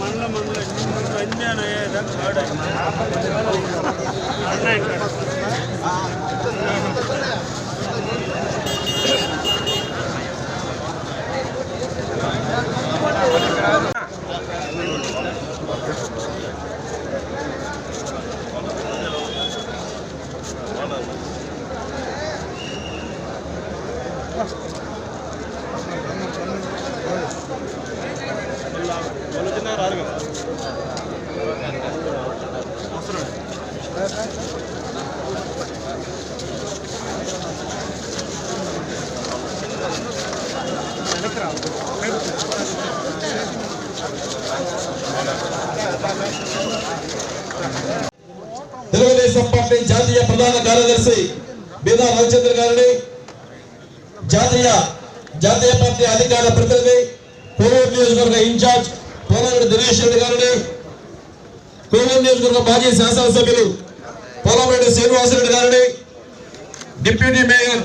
మండల మండల రంజాన్ అయ్యేదాకా తెలుగుదేశం పార్టీ జాతీయ ప్రధాన కార్యదర్శి బీదా రవిచంద్ర గారిని జాతీయ జాతీయ పార్టీ అధికార ప్రతినిధి కోవూరు నియోజకవర్గ ఇన్ఛార్జ్ పోలవరెడ్డి దినేష్ రెడ్డి గారిని కోవూరు నియోజకవర్గ మాజీ శాసనసభ్యులు పోలవరెడ్డి శ్రీనివాసరెడ్డి గారిని డిప్యూటీ మేయర్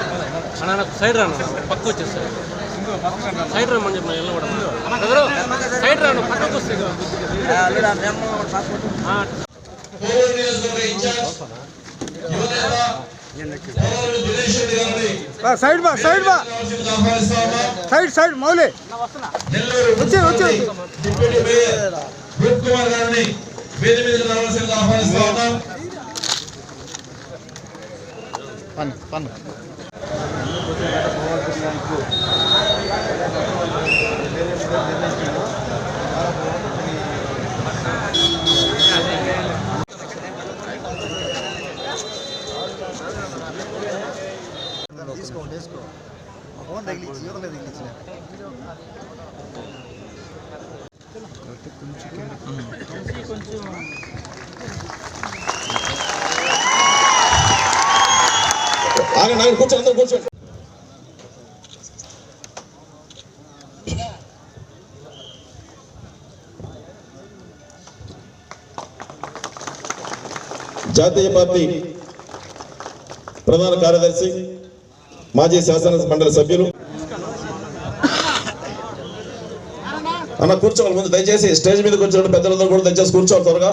అన్న సైడ్ రాను పక్క వచ్చేస్తారు సైడ్ రమ్మని చెప్పిన వెళ్ళకూడదు సైడ్ రాను పక్కకు వస్తే సైడ్ బా సైడ్ బా. Side side Mouli. వచ్చే, వచ్చే. కుమార్ గారిని వేది రావాల్సిందిగా ఆహ్వానిస్తా ఉన్నాం తీసుకోండి తీసుకో ఫోన్ తగిలించి యువతలే తగిలించిన అందరూ కూర్చోండి జాతీయ పార్టీ ప్రధాన కార్యదర్శి మాజీ శాసన మండలి సభ్యులు. అన్న కూర్చోవాలి ముందు దయచేసి స్టేజ్ మీద కూర్చోండి పెద్దలందరూ కూడా దయచేసి కూర్చోవాలి త్వరగా.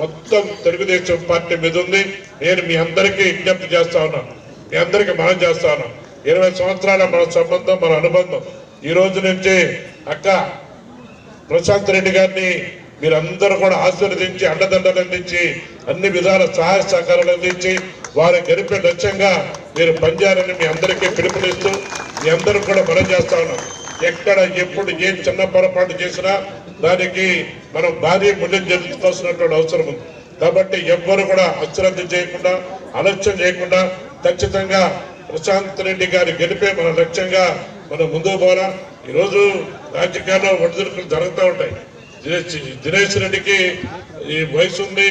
మొత్తం తెలుగుదేశం పార్టీ మీద ఉంది. నేను మీ అందరికీ విజ్ఞప్తి చేస్తా ఉన్నాను మీ అందరికీ మనం చేస్తా ఉన్నాను ఇరవై సంవత్సరాల మన సంబంధం మన అనుబంధం. ఈ రోజు నుంచి అక్క ప్రశాంత్ రెడ్డి గారిని మీరందరూ కూడా ఆశీర్వదించి అండదండలు అందించి అన్ని విధాల సహాయ సహకారాలు అందించి వారి గెలిపే లక్ష్యంగా మీరు పనిచేయాలని మీ అందరికీ పిలుపునిస్తూ మీ అందరూ కూడా మనం చేస్తా ఉన్నాం. ఎక్కడ ఎప్పుడు ఏ చిన్న పొరపాటు చేసినా దానికి మనం భారీ మూల్యం చెల్లించుకోవాల్సినటువంటి అవసరం ఉంది. కాబట్టి ఎవ్వరు కూడా అశ్రద్ధ చేయకుండా అలక్ష్యం చేయకుండా ఖచ్చితంగా ప్రశాంత్ రెడ్డి గారి గెలిపే మన లక్ష్యంగా మనం ముందుకు పోరా ఈరోజు రాజకీయాల్లో ఒడిదుడుకులు జరుగుతూ ఉంటాయి. దినేష్ రెడ్డికి ఈ వయసు ఉంది.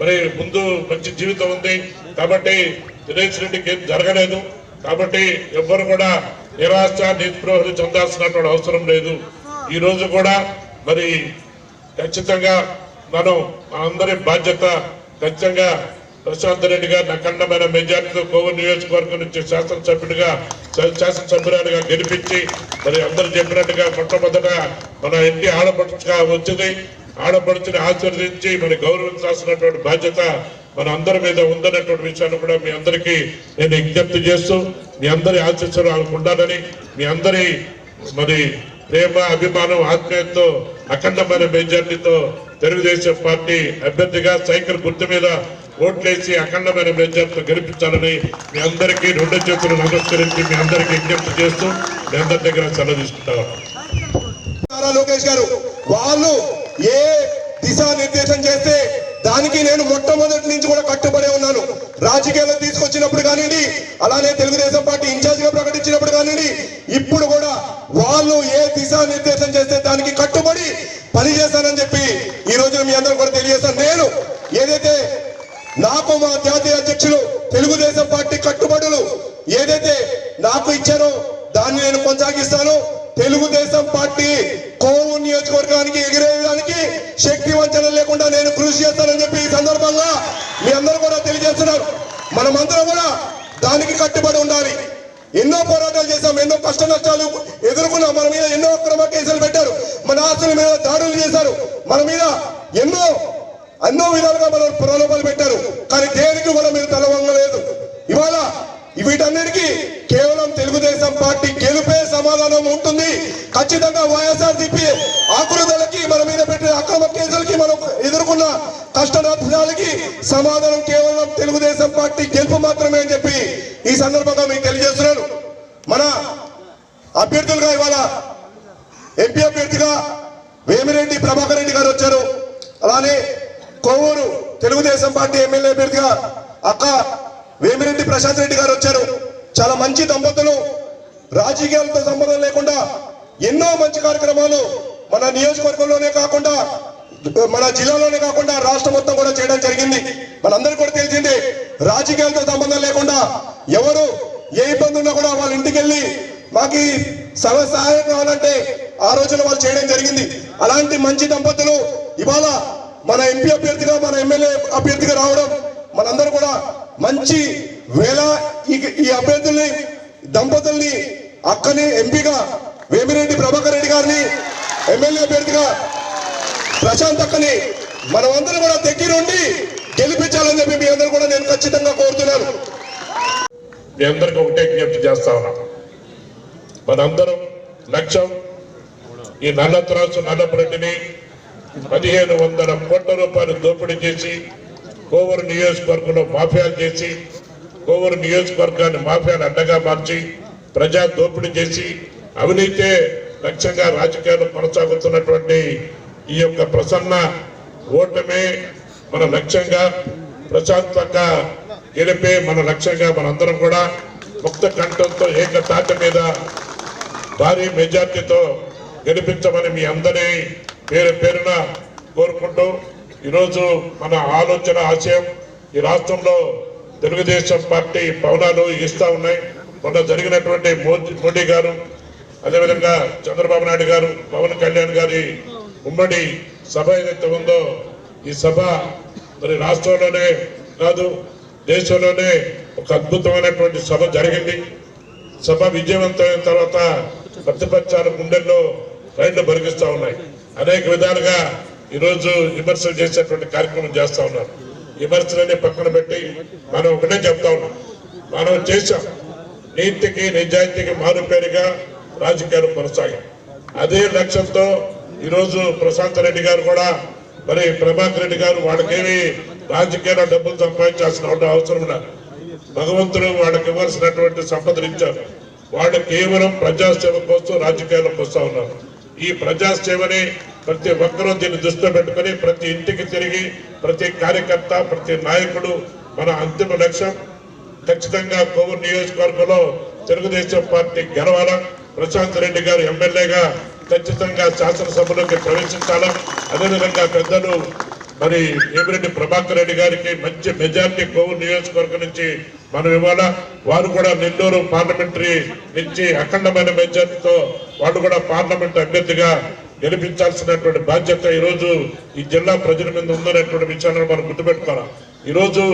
మరి ముందు మంచి జీవితం ఉంది. కాబట్టి దినేష్ రెడ్డికి ఏం జరగలేదు. కాబట్టి ఎవ్వరు కూడా నిరాశ నిస్పృహలు చెందాల్సినటువంటి అవసరం లేదు. ఈ రోజు కూడా మరి ఖచ్చితంగా మనం మనందరి బాధ్యత ఖచ్చితంగా ప్రశాంత్ రెడ్డి గారిని అఖండమైన మెజార్టీతో కోవూరు నియోజకవర్గం నుంచి శాసనసభ్యుడిగా శాసనసభ్యురాలుగా గెలిపించి మరి అందరూ చెప్పినట్టుగా మొట్టమొదట మన ఇంటి ఆడపడుచుగా వచ్చింది. ఆడపడుచుని ఆశీర్వదించి మరి గౌరవించాల్సినటువంటి బాధ్యత మన అందరి మీద ఉందన్నటువంటి విషయాన్ని కూడా మీ అందరికీ నేను విజ్ఞప్తి చేస్తూ మీ అందరి ఆశీస్సులు ఆమెకు ఉండాలని మీ అందరి మరి ప్రేమ అభిమానం ఆత్మీయతతో అఖండమైన మెజార్టీతో తెలుగుదేశం పార్టీ అభ్యర్థిగా సైకిల్ గుర్తు మీద ఓట్లేసి అఖండమైన మెజార్టీతో గెలిపించాలని మీ అందరికీ రెండు చేతులు నమస్కరించి మీ అందరికీ విజ్ఞప్తి చేస్తూ మీ అందరి దగ్గర సెలవు తీసుకుంటాను లోకేష్ గారు వాళ్ళు ఏ దిశానిర్దేశం చేస్తే దానికి నేను మొట్టమొదటి నుంచి కూడా కట్టుబడి ఉన్నాను. రాజకీయాల్లో తీసుకొచ్చినప్పుడు కానివ్వండి అలానే తెలుగుదేశం పార్టీ ఇన్ఛార్జ్గా ప్రకటించినప్పుడు కానివ్వండి ఇప్పుడు కూడా వాళ్ళు ఏ దిశానిర్దేశం చేస్తే దానికి కట్టుబడి పనిచేస్తానని చెప్పి ఈ రోజున మీ అందరూ కూడా తెలియజేస్తాను నేను ఏదైతే నాకు మా జాతీయ అధ్యక్షులు తెలుగుదేశం పార్టీ కట్టుబడులు ఏదైతే నాకు ఇచ్చారో దాన్ని నేను కొనసాగిస్తాను తెలుగుదేశం పార్టీ కోవు నియోజకవర్గానికి ఎగిరేయడానికి శక్తి వంచన లేకుండా నేను కృషి చేస్తానని చెప్పి ఈ సందర్భంగా మీ అందరూ కూడా తెలియజేస్తున్నారు మనమందరం కూడా దానికి కట్టుబడి ఉండాలి. ఎన్నో పోరాటాలు చేశాం ఎన్నో కష్ట నష్టాలు ఎదుర్కొన్నాం. మన మీద ఎన్నో అక్రమ కేసులు పెట్టారు. మన ఆస్తుల మీద దాడులు చేశారు. మన మీద ఎన్నో ఎన్నో విధాలుగా మనం ప్రలోభాలు పెట్టారు. కానీ దేనికి కూడా మీరు తలవంగలేదు ఇవాళ వీటన్నిటికీ కేవలం తెలుగుదేశం పార్టీ గెలుపే సమాధానం ఉంటుంది. ఖచ్చితంగా వైఎస్ఆర్సీపీ ఆకృతులకి మన మీద పెట్టిన అక్రమ కేసులకి మనం ఎదుర్కొన్న కష్ట నష్టాలకి సమాధానం కేవలం తెలుగుదేశం పార్టీ గెలుపు మాత్రమే అని చెప్పి ఈ సందర్భంగా మీకు తెలియజేస్తున్నాను. మన అభ్యర్థులుగా ఇవాళ ఎంపీ అభ్యర్థిగా వేమిరెడ్డి ప్రభాకర్ రెడ్డి గారు వచ్చారు. అలానే కోవూరు తెలుగుదేశం పార్టీ ఎమ్మెల్యే అభ్యర్థిగా అక్క వేమిరెడ్డి ప్రశాంత్ రెడ్డి గారు వచ్చారు. చాలా మంచి దంపతులు. రాజకీయాలతో సంబంధం లేకుండా ఎన్నో మంచి కార్యక్రమాలు మన నియోజకవర్గంలోనే కాకుండా మన జిల్లాలోనే కాకుండా రాష్ట్రం మొత్తం కూడా చేయడం జరిగింది. మనందరికీ కూడా తెలిసిందే రాజకీయాలతో సంబంధం లేకుండా ఎవరు ఏ ఇబ్బంది ఉన్నా కూడా వాళ్ళ ఇంటికి వెళ్ళి మాకు ఈ సహాయం కావాలంటే ఆ రోజున వాళ్ళు చేయడం జరిగింది. అలాంటి మంచి దంపతులు ఇవాళ మన ఎంపీ అభ్యర్థిగా మన ఎమ్మెల్యే అభ్యర్థిగా రావడం మనందరూ కూడా మంచి వేళ ఈ ఈ అభ్యర్థుల్ని దంపతుల్ని అక్కని ఎంపీగా వేమిరెడ్డి ప్రభాకర్ రెడ్డి గారిని ఎమ్మెల్యే అభ్యర్థిగా ప్రశాంత్ అక్కని మనమందరం కూడా దగ్గరుండి గెలిపించాలని చెప్పి మీ అందరూ ఖచ్చితంగా కోరుతున్నాను. మీ అందరికీ ఒకటే విజ్ఞప్తి చేస్తా ఉన్నా. మనందరం లక్ష్యం ఈ నల్ల త్రాసు నల్లపురెడ్డిని పదిహేను వందల కోట్ల రూపాయలు దోపిడీ చేసి కోవూరు నియోజకవర్గంలో మాఫియాలు చేసి కోవూరు నియోజకవర్గాన్ని మాఫియాలు అడ్డగా మార్చి ప్రజా దోపిడీ చేసి అవినీతే లక్ష్యంగా రాజకీయాలు కొనసాగుతున్నటువంటి ఈ యొక్క ప్రసన్న ఓటమే మన లక్ష్యంగా ప్రశాంతంగా గెలిపే మన లక్ష్యంగా మనందరం కూడా ముక్త కంఠంతో ఏకతాట మీద భారీ మెజార్టీతో గెలిపించమని మీ అందరి పేరు పేరున కోరుకుంటూ ఈరోజు మన ఆలోచన ఆశయం ఈ రాష్ట్రంలో తెలుగుదేశం పార్టీ పవనాలు ఇస్తా ఉన్నాయి. మొన్న జరిగినటువంటి మోదీ మోడీ గారు అదేవిధంగా చంద్రబాబు నాయుడు గారు పవన్ కళ్యాణ్ గారి ఉమ్మడి సభ ఏదైతే ఉందో ఈ సభ మరి రాష్ట్రంలోనే కాదు దేశంలోనే ఒక అద్భుతమైనటువంటి సభ జరిగింది. సభ విజయవంతమైన తర్వాత ప్రతిపక్షాల గుండెల్లో రైళ్ళు బరిగిస్తూ ఉన్నాయి. అనేక విధాలుగా ఈరోజు విమర్శలు చేసేటువంటి కార్యక్రమం చేస్తూ ఉన్నారు. విమర్శలన్నీ పక్కన పెట్టి మనం ఒకటే చెప్తా ఉన్నాం. మనం చేశాం. నీతికి నిజాయితీకి మారుపేరుగా రాజకీయాలు కొనసాగాం అదే లక్ష్యంతో ఈరోజు ప్రశాంత్ రెడ్డి గారు కూడా మరి ప్రభాకర్ రెడ్డి గారు వాళ్ళకేమి రాజకీయాల డబ్బులు సంపాదించాల్సిన అవసరం లేదు భగవంతుడు వాళ్ళకి ఇవ్వాల్సినటువంటి సంపదలు ఇచ్చారు. వాళ్ళు కేవలం ప్రజాసేవ కోసం రాజకీయాలకు వస్తూ ఉన్నారు. ఈ ప్రజాసేవని ప్రతి ఒక్కరూ దీన్ని దృష్టిలో పెట్టుకొని ప్రతి ఇంటికి తిరిగి ప్రతి కార్యకర్త ప్రతి నాయకుడు మన అంతిమ లక్ష్యం. ఖచ్చితంగా కోవూరు నియోజకవర్గంలో తెలుగుదేశం పార్టీ గెలవాల? ప్రశాంత్ రెడ్డి గారు ఎమ్మెల్యేగా ఖచ్చితంగా శాసనసభలోకి ప్రవేశించాలా? అదేవిధంగా పెద్దలు మరి వేమిరెడ్డి ప్రభాకర్ రెడ్డి గారికి మంచి మెజార్టీ కోవూరు నియోజకవర్గం నుంచి మనం ఇవాళ వారు కూడా నెల్లూరు పార్లమెంటరీ నుంచి అఖండమైన మెజార్టీతో వాళ్ళు కూడా పార్లమెంట్ అభ్యర్థిగా గెలిపించాల్సినటువంటి బాధ్యత ఈ రోజు ఈ జిల్లా ప్రజల మీద ఉందనేటువంటి విషయాన్ని మనం గుర్తుపెట్టుకోవాలి? ఈ రోజు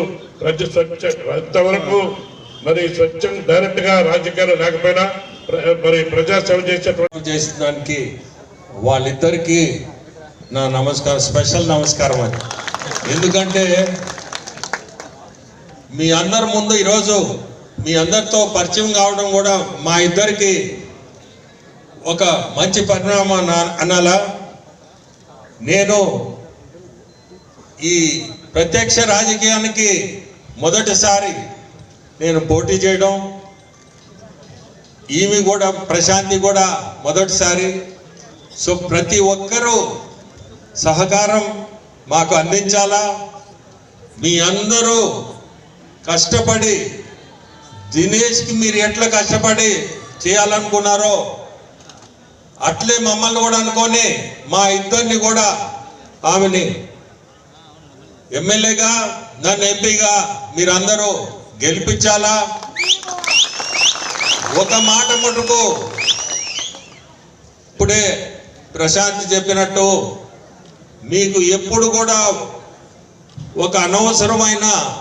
ప్రజ స్వచ్ఛ ఎంతవరకు మరి స్వచ్ఛం డైరెక్ట్గా రాజకీయాలు లేకపోయినా మరి ప్రజాసేవ చేసేటువంటి చేసిన దానికి వాళ్ళిద్దరికీ నా నమస్కారం స్పెషల్ నమస్కారం అది ఎందుకంటే మీ అందరి ముందు ఈరోజు మీ అందరితో పరిచయం కావడం కూడా మా ఇద్దరికి ఒక మంచి పరిణామం అనాలా. నేను ఈ ప్రత్యక్ష రాజకీయానికి మొదటిసారి నేను పోటీ చేయడం ఈమె కూడా ప్రశాంతి కూడా మొదటిసారి. సో ప్రతి ఒక్కరూ సహకారం మాకు అందించాలా? మీ అందరూ కష్టపడి దినేష్కి మీరు ఎట్లా కష్టపడి చేయాలనుకున్నారో అట్లే మమ్మల్ని కూడా అనుకొని మా ఇద్దరిని కూడా ఆమెని ఎమ్మెల్యేగా నన్ను ఎంపీగా మీరందరూ గెలిపించాలా? ఒక మాట మటుకు ఇప్పుడే ప్రశాంత్ చెప్పినట్టు మీకు ఎప్పుడు కూడా ఒక అనవసరమైన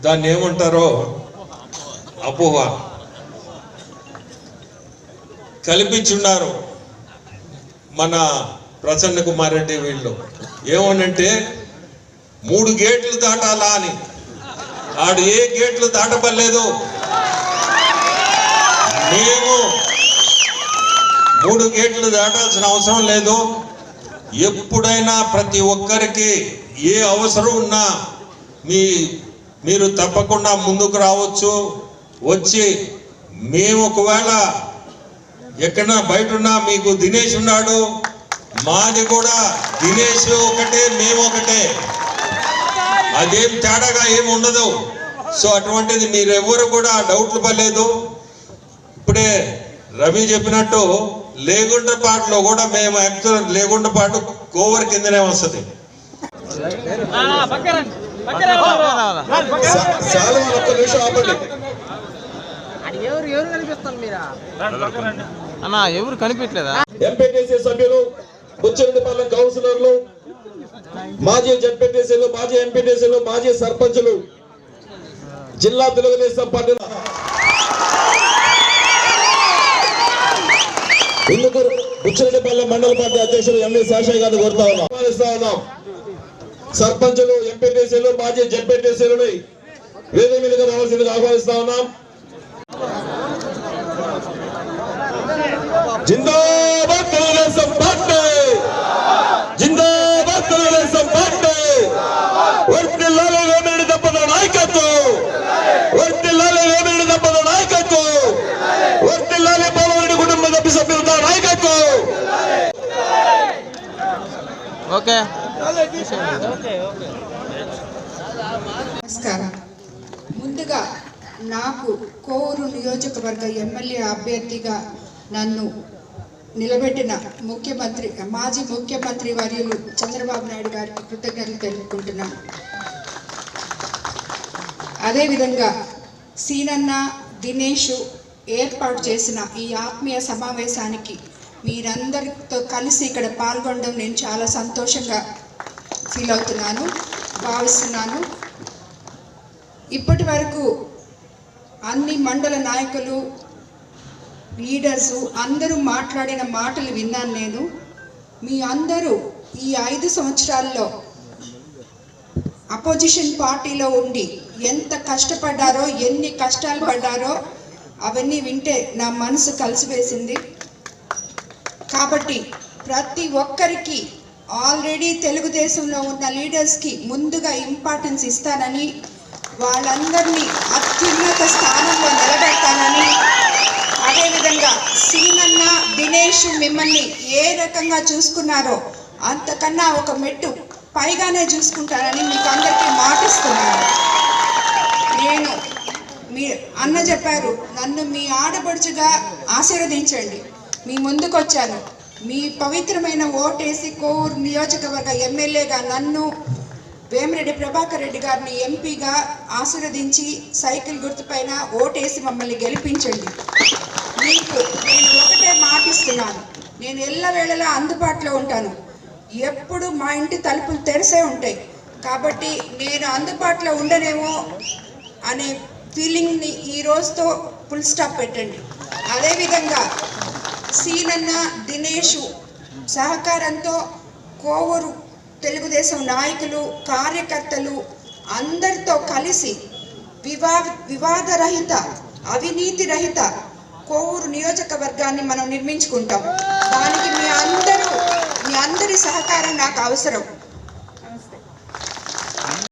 దాన్ని ఏమంటారో? అపోహ. కల్పించున్నారు మన ప్రసన్న కుమార్ రెడ్డి వీళ్ళు. ఏమనంటే మూడు గేట్లు దాటాలా అని. ఆడు ఏ గేట్లు దాటపడలేదు మేము మూడు గేట్లు దాటాల్సిన అవసరం లేదు. ఎప్పుడైనా ప్రతి ఒక్కరికి ఏ అవసరం ఉన్నా మీ మీరు తప్పకుండా ముందుకు రావచ్చు. వచ్చి మేము ఒకవేళ ఎక్కడన్నా బయట ఉన్నా మీకు దినేష్ ఉన్నాడు. మాది కూడా దినేష్ ఒకటే మేము ఒకటే. అదేం తేడాగా ఏమి ఉండదు. సో అటువంటిది మీరెవ్వరు కూడా డౌట్లు పడలేదు. ఇప్పుడే రవి చెప్పినట్టు లేగుంటపాటులో కూడా మేము యాక్చువల్ లేగుంటపాటు కోవర్ కిందనే వస్తుంది. అన్న ఎవరు కనిపించలేదా? ఎంపీటీసీ సభ్యులు బుచ్చిరెడ్డిపాలెం కౌన్సిలర్లు మాజీ జడ్పీటీసీలు మాజీ ఎంపీటీసీలు మాజీ సర్పంచులు జిల్లా తెలుగుదేశం పార్టీ ఇందుకు బుచ్చిరెడ్డిపాలెం మండల పార్టీ అధ్యక్షులు ఎంవి శాషయ్య గారిని కోరుతా ఉన్నాం. ఉన్నాం. సర్పంచులు ఎంపీటీసీలు మాజీ జెడ్పీటీసీలు వేదిక మీదుగా రావాల్సిందిగా ఆహ్వానిస్తా ఉన్నాం. జిందాబాద్ తెలుగుదేశం పార్టీ జిందాబాద్ తెలుగుదేశం పార్టీ వర్తిల్లాలి వేమిరెడ్డి దంపతుల నాయకత్వం వర్తిల్లాలి వేమిరెడ్డి దంపతుల నాయకత్వం వర్తిల్లాలి పోలవరెడ్డి కుటుంబ సభ్య సభ్యులతో నాయకత్వం ఓకే. నమస్కారం. ముందుగా నాకు కోవూరు నియోజకవర్గ ఎమ్మెల్యే అభ్యర్థిగా నన్ను నిలబెట్టిన ముఖ్యమంత్రి మాజీ ముఖ్యమంత్రి వర్యులు చంద్రబాబు నాయుడు గారికి కృతజ్ఞతలు తెలుపుకుంటున్నాను. అదేవిధంగా సీనన్న దినేష్ ఏర్పాటు చేసిన ఈ ఆత్మీయ సమావేశానికి మీరందరితో కలిసి ఇక్కడ పాల్గొనడం నేను చాలా సంతోషంగా ఫీల్ అవుతున్నాను భావిస్తున్నాను. ఇప్పటి వరకు అన్ని మండల నాయకులు లీడర్స్ అందరూ మాట్లాడిన మాటలు విన్నాను నేను. మీ అందరూ ఈ ఐదు సంవత్సరాల్లో అపోజిషన్ పార్టీలో ఉండి ఎంత కష్టపడ్డారో ఎన్ని కష్టాలు పడ్డారో అవన్నీ వింటే నా మనసు కలిసివేసింది. కాబట్టి ప్రతి ఒక్కరికి ఆల్రెడీ తెలుగుదేశంలో ఉన్న లీడర్స్కి ముందుగా ఇంపార్టెన్స్ ఇస్తానని వాళ్ళందరినీ అత్యున్నత స్థానంలో నిలబెడతానని అదేవిధంగా సీనన్న దినేష్ మిమ్మల్ని ఏ రకంగా చూసుకున్నారో అంతకన్నా ఒక మెట్టు పైగానే చూసుకుంటానని మీకు అందరికీ మాటిస్తున్నాను. నేను మీ అన్న చెప్పారు నన్ను మీ ఆడపడుచుగా ఆశీర్వదించండి. మీ ముందుకు వచ్చాను మీ పవిత్రమైన ఓటేసి కోవూరు నియోజకవర్గ ఎమ్మెల్యేగా నన్ను వేమిరెడ్డి ప్రభాకర్ రెడ్డి గారిని ఎంపీగా ఆశీర్వదించి సైకిల్ గుర్తుపైన ఓటేసి మమ్మల్ని గెలిపించండి. మీకు నేను ఒకటే మాటిస్తున్నాను నేను ఎల్లవేళలా అందుబాటులో ఉంటాను. ఎప్పుడు మా ఇంటి తలుపులు తెరిసే ఉంటాయి. కాబట్టి నేను అందుబాటులో ఉండనేమో అనే ఫీలింగ్ని ఈ రోజుతో ఫుల్ స్టాప్ పెట్టండి. అదేవిధంగా సీనన్న దినేషు సహకారంతో కోవూరు తెలుగుదేశం నాయకులు కార్యకర్తలు అందరితో కలిసి వివా వివాదరహిత అవినీతి రహిత కోవూరు నియోజకవర్గాన్ని మనం నిర్మించుకుంటాం. దానికి మీ అందరూ మీ అందరి సహకారం నాకు అవసరం.